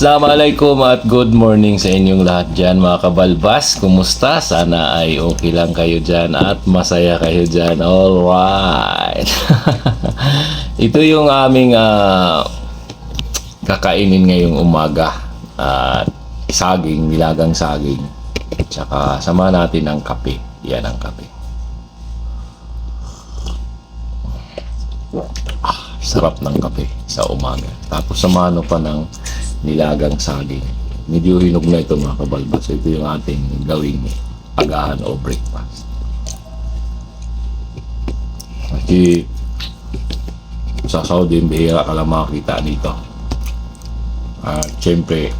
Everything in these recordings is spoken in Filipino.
Assalamualaikum at good morning sa inyong lahat dyan mga kabalbas. Kumusta? Sana ay okay lang kayo dyan at masaya kayo dyan. Alright. Ito yung aming ah, kakainin ngayong umaga. At saging, nilagang saging. Tsaka sama natin ang kape. Yan ang kape. Ah, sarap ng kape sa umaga. Tapos samahan mo pa ng nilagang saging. Medyo hinog na ito mga kabalbas. Ito yung ating gawing agahan o breakfast. Kasi sa Saudi, bihira ka lang makakita dito. At syempre,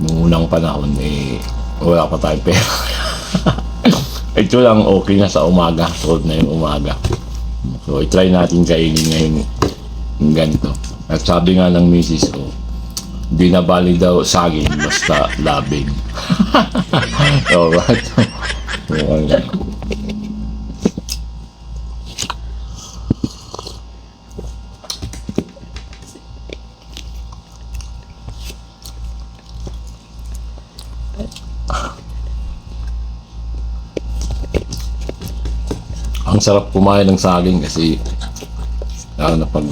noong unang panahon, eh, wala pa tayong pera. Ito lang okay na sa umaga. Solve na yung umaga. So, i-try natin kainin ngayon yung ganito. At sabi nga ng misis ko, di na bali daw saging, basta labing. Alright. Ang sarap kumain ng saging kasi lalo na pag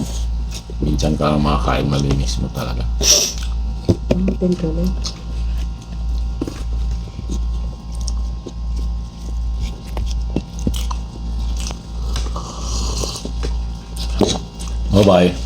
minsan ka makakain malinis mo talaga. Pamitin ka na. Bye-bye.